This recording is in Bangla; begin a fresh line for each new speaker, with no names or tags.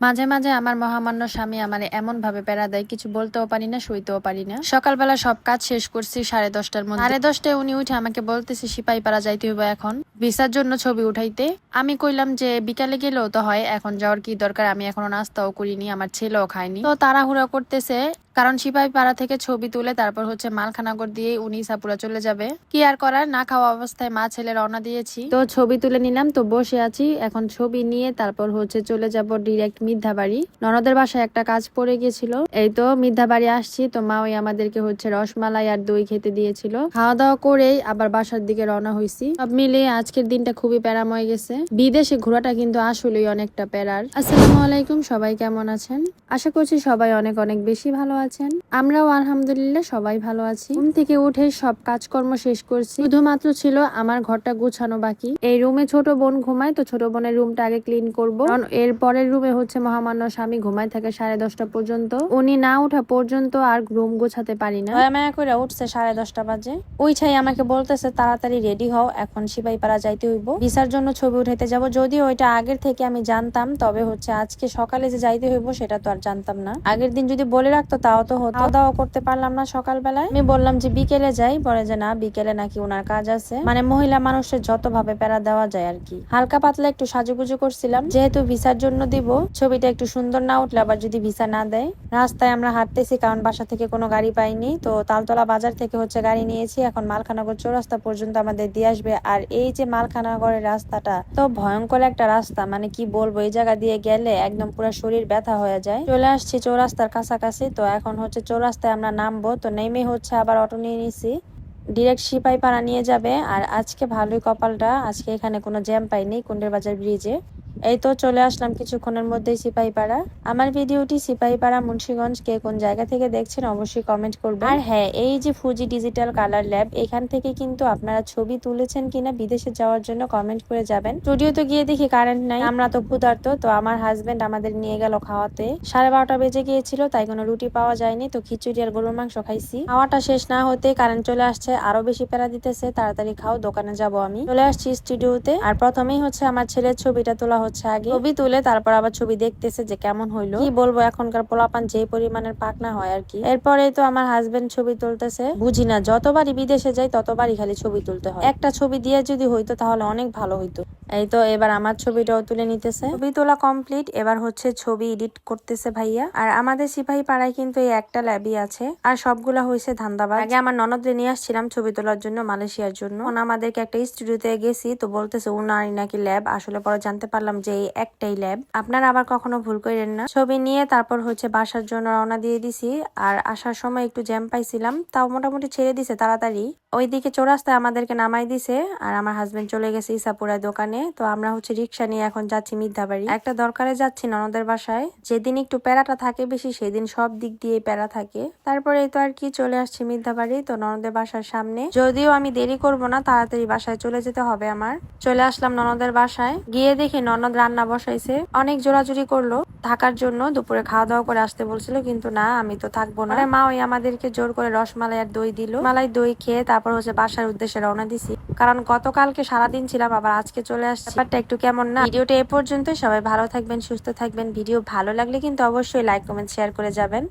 মাঝে মাঝে আমার মহামান্য স্বামী আমার এমন ভাবে প্যারা দেয়, কিছু বলতেও পারি না শুইতেও পারি না। সকালবেলা সব কাজ শেষ করছি সাড়ে দশটার মধ্যে। সাড়ে দশটায় উনি উঠে আমাকে বলতেছে সিপাই পাড়া যাইতে হইব এখন। ভিসার জন্য ছবি উঠাইতে। আমি কইলাম যে, বিকালে গেলেও তো হয়, এখন যাওয়ার কি দরকার? আমি এখনও নাস্তাও করিনি, আমার ছেলেও খায়নি। তো তাড়াহুড়া করতেছে কারণ সিপাহী পাড়া থেকে ছবি তুলে তারপর হচ্ছে মালখানাগর দিয়ে উনি সাপুরা চলে যাবে। কি আর করার? না খাওয়া অবস্থায় মা ছেলে রওনা দিয়েছি। তো ছবি তুলে নিলাম, তো বসে আছি। এখন ছবি নিয়ে তারপর হচ্ছে চলে যাব ডিরেক্ট মিথ্যা বাড়ি। ননদের বাসায় একটা কাজ পড়ে গেছিল এই তো মিথ্যা বাড়ি আসছি, তো মা ওই আমাদেরকে হচ্ছে রসমালাই আর দই খেতে দিয়েছিল। খাওয়া দাওয়া করেই আবার বাসার দিকে রওনা হয়েছি সব মিলিয়ে আজকের দিনটা খুবই প্যারাম হয়ে গেছে। বিদেশে ঘোরাটা কিন্তু আসলেই অনেকটা প্যারার। আসসালামু আলাইকুম, সবাই কেমন আছেন? আশা করছি সবাই অনেক অনেক বেশি ভালো আছেন। আমরাও আলহামদুলিল্লাহ সবাই ভালো আছি। ঘুম থেকে উঠে সব কাজকর্ম শেষ করছি। শুধুমাত্র ছিল আমার ঘরটা গুছানো বাকি। এই রুমে ছোট বোন ঘুমায়, তো ছোট বোনের রুমটা আগে ক্লিন করব। এর পরের রুমে হচ্ছে মহামান্য স্বামী ঘুমায় থাকে সাড়ে দশটা পর্যন্ত। উনি না ওঠা পর্যন্ত আর রুম গোছাতে পারি না। মায়া করে উঠছে সাড়ে দশটা বাজে। ওই ছাই আমাকে বলতেছে, তাড়াতাড়ি রেডি হও, এখন সিপাই পাড়া যাইতে হইব। ভিসার জন্য ছবি উঠাইতে যাব। যদিও ওইটা আগের থেকে আমি জানতাম, তবে হচ্ছে আজকে সকালে যে যাইতে হইব, সেটা তো আর জানতাম না। আগের দিন যদি বলে রাখতো তাও তো হতো। দাওয়া করতে পারলাম না সকালবেলায়। আমি বললাম যে বিকেলে যাই পরে যে না, বিকেলে নাকি ওনার কাজ আছে। মানে মহিলা মানুষের যত ভাবে প্যারা দেওয়া যায় আর কি। হালকা পাতলা একটু সাজুগুজু করছিলাম। যেহেতু ভিসার জন্য দিব, ছবিটা একটু সুন্দর না উঠলে আবার যদি ভিসা না দেয়। রাস্তায় আমরা হাঁটতেছি, কারণ বাসা থেকে কোনো গাড়ি পাইনি। তো তালতলা বাজার থেকে হচ্ছে গাড়ি নিয়েছি। এখন মালখানগর চৌরাস্তা পর্যন্ত আমাদের দিয়ে আসবে। আর এই যে মালখানগরের রাস্তাটা, তো ভয়ঙ্কর একটা রাস্তা। মানে কি বলব, এই জায়গা দিয়ে গেলে একদম পুরো শরীর ব্যথা হয়ে যায়। চলে আসছি চৌরাস্তার কাছাকাছি। তো এখন হচ্ছে চৌরাস্তায় আমরা নামবো। তো নেমে হচ্ছে আবার অটো নিয়ে নিছি। ডিরেক্ট সিপাই পাড়া নিয়ে যাবে। আর আজকে ভালোই কপালটা। আজকে এখানে কোনো জ্যাম পাইনি কুন্ডের বাজার ব্রিজে। এই তো চলে আসলাম কিছুক্ষণের মধ্যেই সিপাহীপাড়া। আমার ভিডিওটি সিপাহীপাড়া, মুন্সিগঞ্জ, কে কোন জায়গা থেকে দেখছেন অবশ্যই কমেন্ট করবেন। আর হ্যাঁ এই যে ফুজি ডিজিটাল কালার ল্যাব এখান থেকে কিন্তু আপনারা ছবি তুলেছেন কিনা, বিদেশে যাওয়ার জন্য কমেন্ট করে যাবেন। স্টুডিও তো গিয়ে দেখি কারেন্ট নাই। আমরা তো ক্ষুধার্ত, তো আমার হাজবেন্ড আমাদের নিয়ে গেল খাওয়াতে। সাড়ে বারোটা বেজে গিয়েছিল, তাই কোনো রুটি পাওয়া যায়নি, তো খিচুড়ি আর গরুর মাংস খাইছি। খাওয়াটা শেষ না হতে কারেন্ট চলে আসছে, আরও বেশি প্যারা দিতেছে, তাড়াতাড়ি খাও, দোকানে যাব আমি। চলে আসছি স্টুডিওতে আর প্রথমেই হচ্ছে আমার ছেলের ছবিটা তোলা হচ্ছে আগে। ছবি তুলে তারপর আবার ছবি দেখতেছে যে কেমন হইল। কি বলব এখনকার পোলাপান যে পরিমাণের পাকনা হয় আর কি। এরপরে তো আমার হাজবেন্ড ছবি তুলতেছে। বুঝি না যতবারই বিদেশে যাই ততবারই খালি ছবি তুলতে হয়। একটা ছবি দিয়ে যদি হইতো তাহলে অনেক ভালো হইতো। এই তো এবার আমার ছবিটাও তুলে নিতেছে। ছবি তোলা কমপ্লিট এবার হচ্ছে ছবি এডিট করতেছে ভাইয়া। আর আমাদের সিপাহী পাড়ায় কিন্তু এই একটা ল্যাবই আছে। আর সবগুলা হয়েছে ধান্দাবাজ। আগে আমার ননদরে নিয়ে আসছিলাম ছবি তোলার জন্য মালয়েশিয়ার জন্য। আমাদেরকে একটা স্টুডিওতে গেছি তো বলতেছে উনারই নাকি ল্যাব? আসলে পরে জানতে পারলাম যে এই একটাই ল্যাব আপনারা আবার কখনো ভুল করেন না। ছবি নিয়ে তারপর হচ্ছে বাসার জন্য রওনা দিয়ে দিছি। আর আসার সময় একটু জ্যাম পাইছিলাম। তাও মোটামুটি ছেড়ে দিছে তাড়াতাড়ি। ওইদিকে চৌরাস্তায় আমাদেরকে নামাই দিছে। আর আমার হাজবেন্ড চলে গেছে ইসাপুরার দোকানে। তো আমরা হচ্ছে রিক্সা নিয়ে এখন যাচ্ছি মিথ্যাবাড়ি একটা দরকারে যাচ্ছি ননদের বাসায়। যেদিন একটু প্যারাটা থাকে বেশি, সেদিন সব দিক দিয়ে প্যারা থাকে। তারপরে তো আর কি চলে আসছি মিথ্যাবাড়ি তো ননদের বাসার সামনে। যদিও আমি দেরি করব না, তাড়াতাড়ি বাসায় চলে যেতে হবে আমার। চলে আসলাম ননদের বাসায়। গিয়ে দেখি ননদ রান্না বসাইছে। অনেক জোরাজুরি করল। থাকার জন্য দুপুরে খাওয়া দাওয়া করে আসতে বলছিল, কিন্তু না, আমি তো থাকব না। মা ওই আমাদেরকে জোর করে রসমালাই আর দই দিল। মালাই দই খেয়ে তারপর হচ্ছে বাসার উদ্দেশ্যে রওনা দিছি। কারণ গতকালকে সারাদিন ছিলাম, আবার আজকে চলে আসছি। ব্যাপারটা একটু কেমন না? ভিডিওটা এ পর্যন্ত সবাই ভালো থাকবেন, সুস্থ থাকবেন। ভিডিও ভালো লাগলে কিন্তু অবশ্যই লাইক কমেন্ট শেয়ার করে যাবেন।